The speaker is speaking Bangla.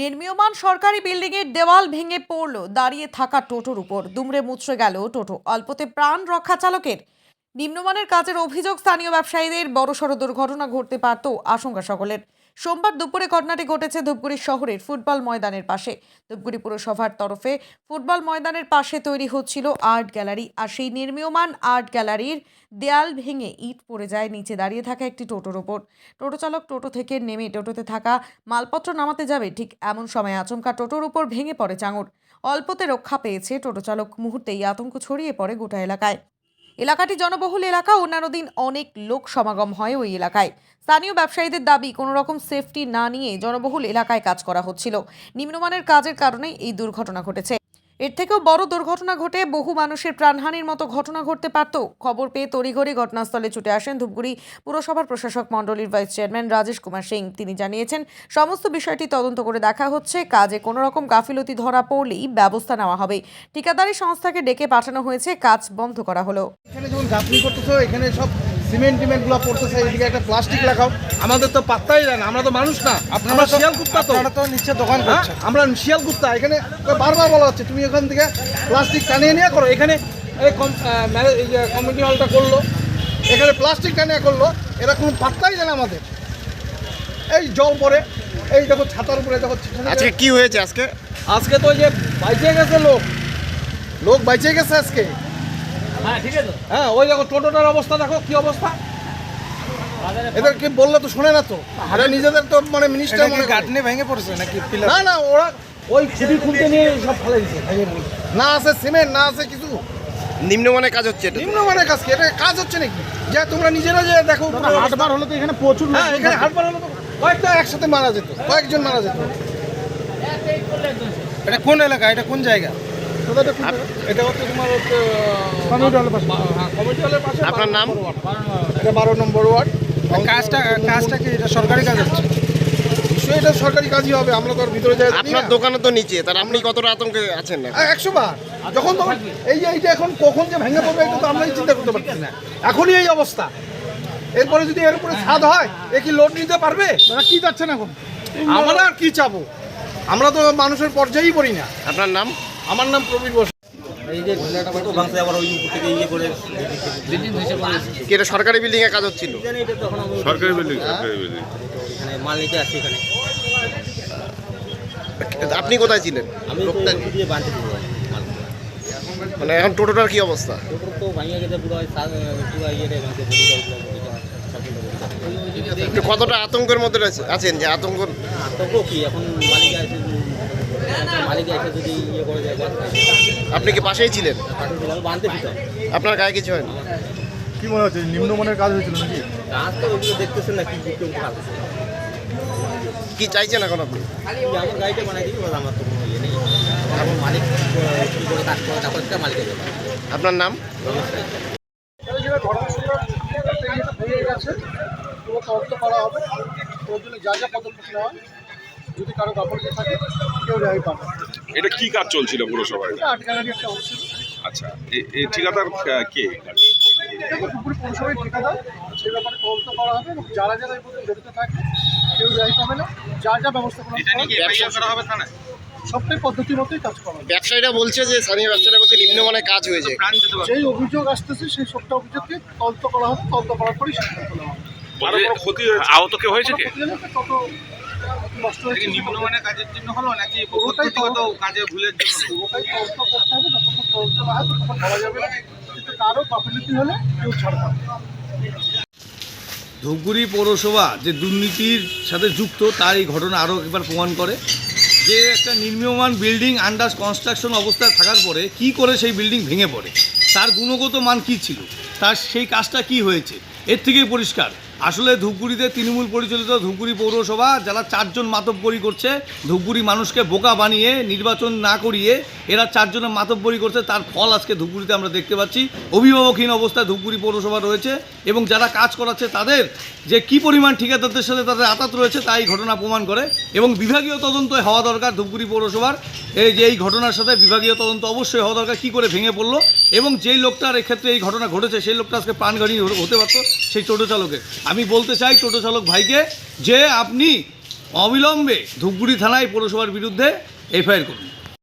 নির্মীয়মান সরকারি বিল্ডিংয়ের দেওয়াল ভেঙে পড়ল। দাঁড়িয়ে থাকা টোটোর উপর দুমড়ে মুচড়ে গেল টোটো। অল্পতে প্রাণ রক্ষা চালকের নিম্নমানের কাজের অভিযোগ স্থানীয় ব্যবসায়ীদের বড়সড় দুর্ঘটনা ঘটতে পারত আশঙ্কা সকলের। সোমবার দুপুরে ঘটনাটি ঘটেছে ধূপগুড়ি শহরের ফুটবল ময়দানের পাশে। ধূপগুড়ি পুরসভার তরফে ফুটবল ময়দানের পাশে তৈরি হচ্ছিল আর্ট গ্যালারি আর সেই নির্মীয়মান আর্ট গ্যালারির দেয়াল ভেঙে ইট পড়ে যায়, নিচে দাঁড়িয়ে থাকা একটি টোটোর ওপর। টোটো চালক টোটো থেকে নেমে টোটোতে থাকা মালপত্র নামাতে যাবে, ঠিক এমন সময় আচমকা টোটোর উপর ভেঙে পড়ে চাঙড়। অল্পতে রক্ষা পেয়েছে টোটো চালক, মুহূর্তেই আতঙ্ক ছড়িয়ে পড়ে গোটা এলাকায়। এলাকাটি জনবহুল এলাকা, অন্যান্য দিন অনেক লোক সমাগম হয় ওই এলাকায়। স্থানীয় ব্যবসায়ীদের দাবি, কোনো রকম সেফটি না নিয়ে জনবহুল এলাকায় কাজ করা হচ্ছিল। নিম্নমানের কাজের কারণে এই দুর্ঘটনা ঘটেছে। এর থেকেও বড় দুর্ঘটনা ঘটে বহু মানুষের প্রাণহানির মতো ঘটনা ঘটতে পারত। খবর পেয়ে তড়িঘড়ি ঘটনাস্থলে ছুটে আসেন ধূপগুড়ি পুরসভার প্রশাসক মণ্ডলীর ভাইস চেয়ারম্যান রাজেশ কুমার সিং। তিনি জানিয়েছেন, সমস্ত বিষয়টি তদন্ত করে দেখা হচ্ছে, কাজে কোনো রকম গাফিলতি ধরা পড়লেই ব্যবস্থা নেওয়া হবে। ঠিকাদারি সংস্থাকে ডেকে পাঠানো হয়েছে, কাজ বন্ধ করা হলো। এখানে যখন গাঁথনি করতেছো, এখানে সব সিমেন্ট টিমেন্টগুলো পড়তেছে এদিকে একটা প্লাস্টিক লাগাও। আমাদের তো পাত্তাই দেয় না আমরা তো মানুষ না। আমরা শিয়াল কুত্তা তো। আপনারা তো নিচে দোকান হ্যাঁ? আমরা শিয়াল কুত্তা এখানে বারবার বলা হচ্ছে তুমি এখান থেকে প্লাস্টিক টানিয়ে নিয়ে করো। এখানে এই কমিটি হলটা করল এখানে প্লাস্টিক টানিয়ে করল এরা কোনো পাত্তাই দেয় না আমাদের। এই জল পরে এই দেখো ছাতার উপরে দেখো আজকে কি হয়েছে আজকে? আজকে তো ওই যে বাইচে গেছে লোক। লোক বাইচে গেছে আজকে। হ্যাঁ ওই দেখো টোটোটার অবস্থা দেখো কি অবস্থা। এদের কি বললে তো শোনে না তো। আরে নিজেদের তো মানে মিনিস্টার মনে। গাঁটনি ভেঙে পড়ছে নাকি না না ওরা ওই খুঁটি খুঁটে নিয়ে সব ফেলে দিচ্ছে না আছে সিমেন্ট না আছে কিছু। নিম্নমানের কাজ হচ্ছে এটা নিম্নমানের কাজ কি? এটা কাজ হচ্ছে নাকি? যে তোমরা নিজেরা যে দেখো হাটবার হলো তো এখানে প্রচুর হ্যাঁ এখানে হাটবার হলো তো কয়েকটা একসাথে মারা যেত কয়েকজন মারা যেত। এটা কোন এলাকা? এটা কোন জায়গা? এটা হচ্ছে তোমার হচ্ছে হ্যাঁ আপনার নাম? এটা বারো নম্বর ওয়ার্ড। কাজটা কাজটা কি এটা সরকারি কাজ হচ্ছে? নিশ্চয়ই এটা সরকারি কাজই হবে আমরা তো ভিতরে যাই আপনার দোকানে তো নিচে তার আপনি কতটা আতঙ্কে আছেন না একশো বার। যখন তখন এই যে এইটা এখন কখন যে ভেঙে পড়বে এটা তো আমরাই চিন্তা করতে পারছি না। এখনই এই অবস্থা। এরপরে যদি এর উপরে ছাদ হয় এ কি লোড নিতে পারবে? কি যাচ্ছেন এখন? আমরা আর কি চাবো? আমরা তো মানুষের পর্যায়েই পড়ি না। আপনার নাম? আমার নাম প্রবীর বসু। কি এটা সরকারি বিল্ডিং এ কাজ হচ্ছিল? সরকারি বিল্ডিং সরকারি বিল্ডিং মানে মাল নিতে আসছি এখানে। আপনি কোথায় ছিলেন? আমি তো দিয়ে বাঁধতে মানে এখন টোটোটার কি অবস্থা? টোটোর তো ভাঙিয়ে গেছে পুরো পুরো ইয়ে একটু কতটা আতঙ্কের মধ্যে রয়েছে- আছেন যে আতঙ্ক? আতঙ্ক কি? এখন মালিক আছে মালিক এসে যদি ইয়ে করে যায় আপনি কি পাশেই ছিলেন? বাঁধতে দিতাম আপনার গায়ে কিছু হয়নি? কি মনে হচ্ছে নিম্নমানের কাজ হয়েছিল নাকি? কাজ তো দেখতেছেন না কি দিকে কাজ কি চাইছেন এখন আপনি? আমার গাড়িটা বানাই দিবি আমার তো কোনো ইয়ে নেই। মালিক কি করে কাজ করে তারপর মালিকের আপনার নাম? হয়ে গেছে পুরো করা হবে ওর জন্য যা যা পদক্ষেপ নেওয়া হয়, যদি কারও গাফলতি থাকে কেউ রেহাই পাবে এটা কি কাজ চলছিল পুরসভায়? এটা আটকানারি একটা অংশ আচ্ছা এ- এই ঠিকাদার কে? ঠিকাদার সে ব্যাপারে তদন্ত করা হবে এবং যারা যারা এর মধ্যে জড়িত থাকে কেউ রেহাই পাবে না যা যা ব্যবস্থা করা হবে, সবটাই পদ্ধতি মতোই কাজ করা ব্যবসায়ীরা বলছে যে স্থানীয় ব্যবসায়ীরা বলছে নিম্নমানের কাজ হয়েছে। যেই অভিযোগ আসতেছে সেই সবটা অভিযোগকে তদন্ত করা হবে তদন্ত করার পরেই সিদ্ধান্ত নেওয়া হবে। ক্ষতি আহত কেউ হয়েছে কি? প্রতিদিন নষ্ট হয়েছে। নিম্নমানের কাজের জন্য হলো নাকি পুরোটাই কাজে ভুলের জন্য? পুরোটাই তদন্ত করতে হবে যতক্ষণ তদন্ত না হয় ততক্ষণ বলা যাবে না। কিন্তু কারও গাফিলতি হলে কেউ ছাড় পাবে ধূপগুড়ি পৌরসভা যে দুর্নীতির সাথে যুক্ত তার এই ঘটনা আরও একবার প্রমাণ করে। যে একটা নির্মীয়মান বিল্ডিং আন্ডার কনস্ট্রাকশন অবস্থায় থাকার পরে কি করে সেই বিল্ডিং ভেঙে পড়ে? তার গুণগত মান কী ছিল? তার সেই কাজটা কি হয়েছে? এর থেকেই পরিষ্কার। আসলে ধূপগুড়িতে তৃণমূল পরিচালিত ধূপগুড়ি পৌরসভা, যারা চারজন মাতব্বরি করছে, ধূপগুড়ি মানুষকে বোকা বানিয়ে, নির্বাচন না করিয়ে এরা চারজনের মাতব্বরি করছে, তার ফল আজকে ধূপগুড়িতে আমরা দেখতে পাচ্ছি। অভিভাবকহীন অবস্থায় ধূপগুড়ি পৌরসভা রয়েছে এবং যারা কাজ করাচ্ছে তাদের যে কি পরিমাণ ঠিকাদারদের সাথে তাদের আতাত রয়েছে তাই ঘটনা প্রমাণ করে এবং বিভাগীয় তদন্ত হওয়া দরকার ধূপগুড়ি পৌরসভার। এই যে এই ঘটনার সাথে বিভাগীয় তদন্ত অবশ্যই হওয়া দরকার, কী করে ভেঙে পড়ল এবং যেই লোকটার এক্ষেত্রে এই ঘটনা ঘটেছে, সেই লোকটা আজকে প্রাণঘাতী হতে পারতো, সেই টোটো চালকের। আমি বলতে চাই টোটো চালক ভাইকে যে আপনি অবিলম্বে ধূপগুড়ি থানায় পৌরসভার বিরুদ্ধে এফআইআর করুন।